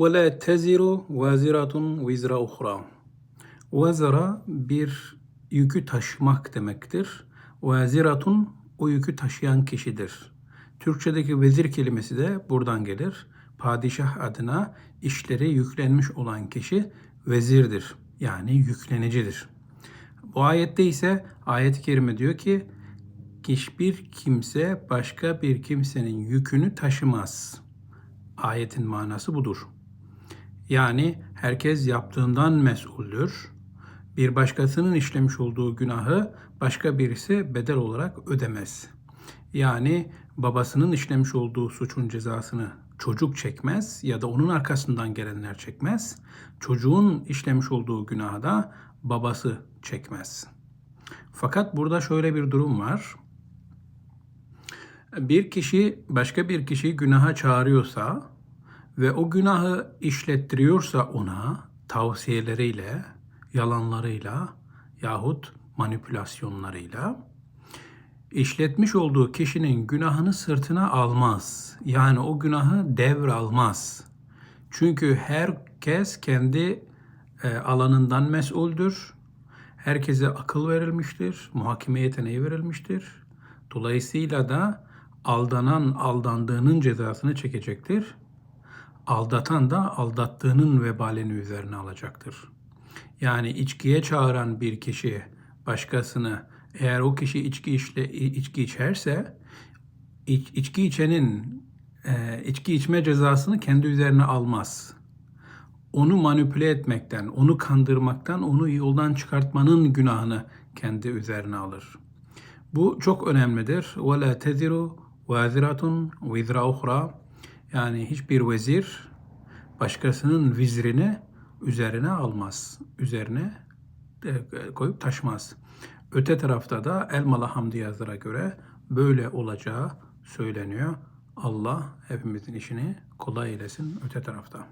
وَلَا تَزِرُ وَازِرَةٌ وِزْرَ اُخْرَى Vazara bir yükü taşımak demektir. Vaziratun o yükü taşıyan kişidir. Türkçedeki vezir kelimesi de buradan gelir. Padişah adına işleri yüklenmiş olan kişi vezirdir. Yani yüklenicidir. Bu ayette ise ayet-i kerime diyor ki hiçbir kimse başka bir kimsenin yükünü taşımaz. Ayetin manası budur. Yani herkes yaptığından mesuldür. Bir başkasının işlemiş olduğu günahı başka birisi bedel olarak ödemez. Yani babasının işlemiş olduğu suçun cezasını çocuk çekmez ya da onun arkasından gelenler çekmez. Çocuğun işlemiş olduğu günahı da babası çekmez. Fakat burada şöyle bir durum var. Bir kişi başka bir kişiyi günaha çağırıyorsa ve o günahı işlettiriyorsa ona tavsiyeleriyle, yalanlarıyla yahut manipülasyonlarıyla işletmiş olduğu kişinin günahını sırtına almaz. Yani o günahı devralmaz. Çünkü herkes kendi e, alanından mesuldür. Herkese akıl verilmiştir, muhakeme yeteneği verilmiştir. Dolayısıyla da aldanan aldandığının cezasını çekecektir aldatan da aldattığının vebalini üzerine alacaktır. Yani içkiye çağıran bir kişi başkasını eğer o kişi içki işle, içki içerse iç, içki içenin e, içki içme cezasını kendi üzerine almaz. Onu manipüle etmekten, onu kandırmaktan, onu yoldan çıkartmanın günahını kendi üzerine alır. Bu çok önemlidir. وَلَا تَذِرُ وَاذِرَةٌ وِذْرَ اُخْرَى yani hiçbir vezir başkasının vizrini üzerine almaz. Üzerine koyup taşmaz. Öte tarafta da Elmalı Hamdi Yazır'a göre böyle olacağı söyleniyor. Allah hepimizin işini kolay eylesin öte tarafta.